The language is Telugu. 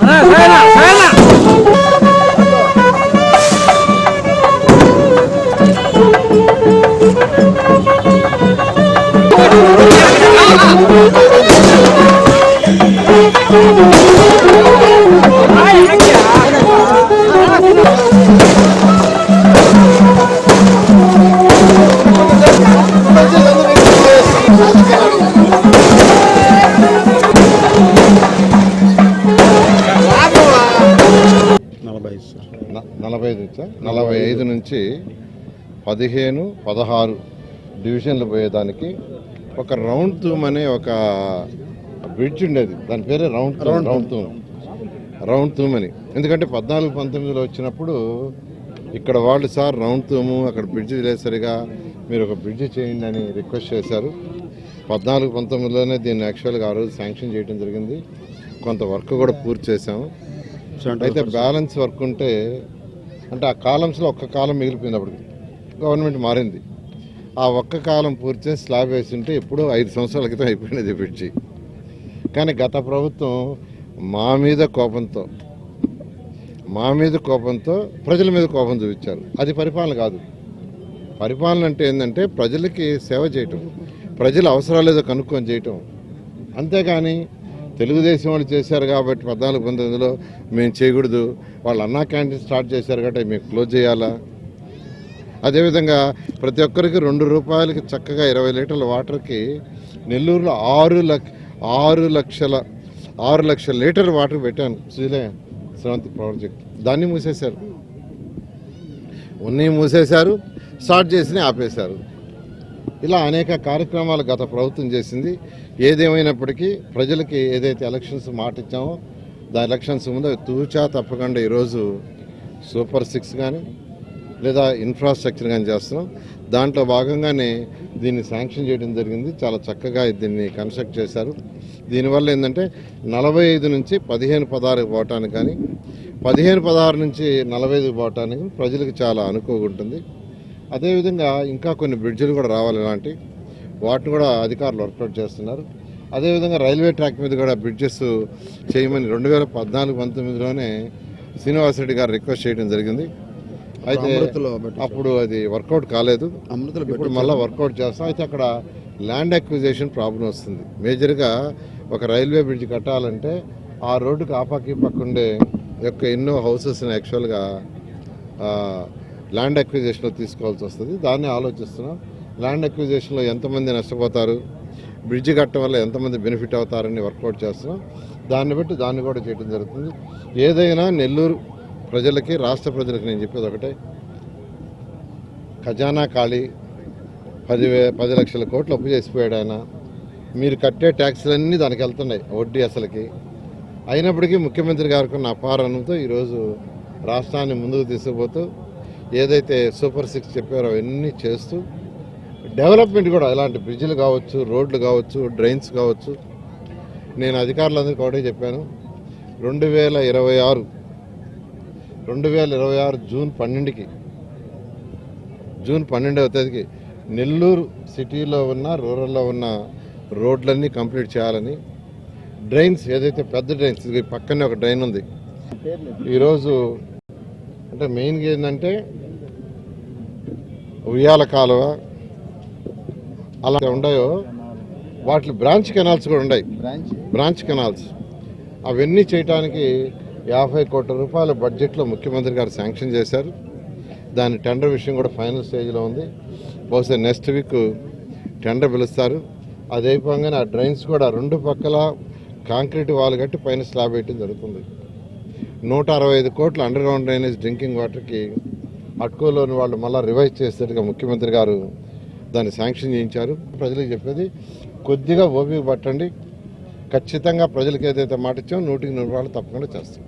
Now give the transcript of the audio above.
నలభై ఐదు నలభై ఐదు నుంచా నలభై ఐదు నుంచి పదిహేను పదహారు డివిజన్లు పోయేదానికి ఒక రౌండ్ తూమ్ అనే ఒక బ్రిడ్జ్ ఉండేది. దాని పేరే రౌండ్ తూమ్ రౌండ్ తూమ్. రౌండ్ తూమ్ అని. ఎందుకంటే పద్నాలుగు పంతొమ్మిదిలో వచ్చినప్పుడు ఇక్కడ వాళ్ళు సార్ రౌండ్ తూము అక్కడ బ్రిడ్జ్ లేదు సరిగా మీరు ఒక బ్రిడ్జ్ చేయండి అని రిక్వెస్ట్ చేశారు. పద్నాలుగు పంతొమ్మిదిలోనే దీన్ని యాక్చువల్గా ఆ రోజు శాంక్షన్ చేయడం జరిగింది. కొంత వర్క్ కూడా పూర్తి చేశాము. అయితే బ్యాలెన్స్ వర్క్ ఉంటే అంటే ఆ కాలమ్స్లో ఒక్క కాలం మిగిలిపోయింది అప్పటికి. గవర్నమెంట్ మారింది. ఆ ఒక్క కాలం పూర్తి స్లాబ్ వేసి ఉంటే ఎప్పుడో ఐదు సంవత్సరాల క్రితం అయిపోయినది పిచ్చి కానీ గత ప్రభుత్వం మా మీద కోపంతో మా మీద కోపంతో ప్రజల మీద కోపం చూపించారు. అది పరిపాలన కాదు. పరిపాలన అంటే ఏంటంటే ప్రజలకి సేవ చేయటం. ప్రజల అవసరాలు ఏదో కనుక్కొని చేయటం. అంతేగాని తెలుగుదేశం వాళ్ళు చేశారు కాబట్టి పద్నాలుగు పంతొమ్మిదిలో మేము చేయకూడదు. వాళ్ళు అన్నా క్యాంటీన్ స్టార్ట్ చేశారు కాబట్టి మేము క్లోజ్ చేయాలా? అదేవిధంగా ప్రతి ఒక్కరికి రెండు రూపాయలకి చక్కగా ఇరవై లీటర్ల వాటర్కి నెల్లూరులో ఆరు లక్ష ఆరు లక్షల ఆరు లక్షల లీటర్ వాటర్ పెట్టాను. శ్రీలే శ్రవంతి ప్రాజెక్ట్ దాన్ని మూసేశారు. ఉన్నాయి మూసేశారు స్టార్ట్ చేసి ఆపేశారు. ఇలా అనేక కార్యక్రమాలు గత ప్రభుత్వం చేసింది. ఏదేమైనప్పటికీ ప్రజలకి ఏదైతే ఎలక్షన్స్ మాట ఇచ్చామో దాని ఎలక్షన్స్ ముందు తూచా తప్పకుండా ఈరోజు సూపర్ సిక్స్ కానీ లేదా ఇన్ఫ్రాస్ట్రక్చర్ కానీ చేస్తున్నాం. దాంట్లో భాగంగానే దీన్ని శాంక్షన్ చేయడం జరిగింది. చాలా చక్కగా దీన్ని కన్స్ట్రక్ట్ చేశారు. దీనివల్ల ఏంటంటే నలభై ఐదు నుంచి పదిహేను పదహారు పోవటానికి కానీ పదిహేను పదహారు నుంచి నలభై ఐదు పోవటానికి ప్రజలకు చాలా అనుకోగుంటుంది ఉంటుంది. అదేవిధంగా ఇంకా కొన్ని బ్రిడ్జిలు కూడా రావాలి ఇలాంటి. వాటిని కూడా అధికారులు వర్కౌట్ చేస్తున్నారు. అదేవిధంగా రైల్వే ట్రాక్ మీద కూడా బ్రిడ్జెస్ చేయమని రెండు వేల పద్నాలుగు పంతొమ్మిదిలోనే శ్రీనివాసరెడ్డి గారు రిక్వెస్ట్ చేయడం జరిగింది. అయితే. అప్పుడు అది వర్కౌట్ కాలేదు. అమృతలో ఇప్పుడు మళ్ళీ వర్కౌట్ చేస్తాం. అయితే అక్కడ ల్యాండ్ అక్విజిషన్ ప్రాబ్లం వస్తుంది. మేజర్గా ఒక రైల్వే బ్రిడ్జ్ కట్టాలంటే ఆ రోడ్డుకి ఆపాకి పక్క ఉండే యొక్క ఎన్నో హౌసెస్ని యాక్చువల్గా ల్యాండ్ అక్విజేషన్లో తీసుకోవాల్సి వస్తుంది. దాన్ని ఆలోచిస్తున్నాం. ల్యాండ్ అక్విజేషన్లో ఎంతమంది నష్టపోతారు? బ్రిడ్జ్ కట్టడం వల్ల ఎంతమంది బెనిఫిట్ అవుతారని వర్కౌట్ చేస్తున్నాం. దాన్ని బట్టి దాన్ని కూడా చేయడం జరుగుతుంది. ఏదైనా నెల్లూరు ప్రజలకి రాష్ట్ర ప్రజలకి నేను చెప్పేది ఒకటే. ఖజానా ఖాళీ. పదివే పది లక్షల కోట్లు అప్పు చేసిపోయాడు ఆయన. మీరు కట్టే ట్యాక్స్లన్నీ దానికి వెళ్తున్నాయి వడ్డీ అసలుకి. అయినప్పటికీ ముఖ్యమంత్రి గారికి ఉన్న అపారణంతో ఈరోజు రాష్ట్రాన్ని ముందుకు తీసుకుపోతూ ఏదైతే సూపర్ సిక్స్ చెప్పారో అవన్నీ చేస్తూ డెవలప్మెంట్ కూడా ఇలాంటి బ్రిడ్జ్లు కావచ్చు రోడ్లు కావచ్చు డ్రైన్స్ కావచ్చు. నేను అధికారులందరికీ ఒకటే చెప్పాను. రెండు వేల ఇరవై ఆరు రెండు వేల ఇరవై ఆరు జూన్ పన్నెండుకి జూన్ పన్నెండవ తేదీకి నెల్లూరు సిటీలో ఉన్న రూరల్లో ఉన్న రోడ్లన్నీ కంప్లీట్ చేయాలని డ్రైన్స్ ఏదైతే పెద్ద డ్రైన్స్ ఇది పక్కనే ఒక డ్రైన్ ఉంది. ఈరోజు అంటే మెయిన్గా ఏంటంటే ఉయ్యాల కాలువ అలా ఉన్నాయో వాటి బ్రాంచ్ కెనాల్స్ కూడా ఉన్నాయి బ్రాంచ్ కెనాల్స్ అవన్నీ చేయడానికి యాభై కోట్ల రూపాయల బడ్జెట్లో ముఖ్యమంత్రి గారు శాంక్షన్ చేశారు. దాని టెండర్ విషయం కూడా ఫైనల్ స్టేజ్లో ఉంది. బహుశా నెక్స్ట్ వీక్ టెండర్ పిలుస్తారు. అది అయిపోగానే ఆ డ్రైన్స్ కూడా రెండు పక్కల కాంక్రీట్ వాల్ కట్టి పైన స్లాబ్ వేయటం జరుగుతుంది. నూట అరవై ఐదు కోట్లు అండర్ గ్రౌండ్ డ్రైనేజ్ డ్రింకింగ్ వాటర్కి అట్కోలోని వాళ్ళు మళ్ళీ రివైజ్ చేసేట్టుగా ముఖ్యమంత్రి గారు దాన్ని శాంక్షన్ చేయించారు. ప్రజలకు చెప్పేది కొద్దిగా ఓపిక పట్టండి. ఖచ్చితంగా ప్రజలకు ఏదైతే మాట ఇచ్చామో నూటికి నూరు వాళ్ళు తప్పకుండా చేస్తాం.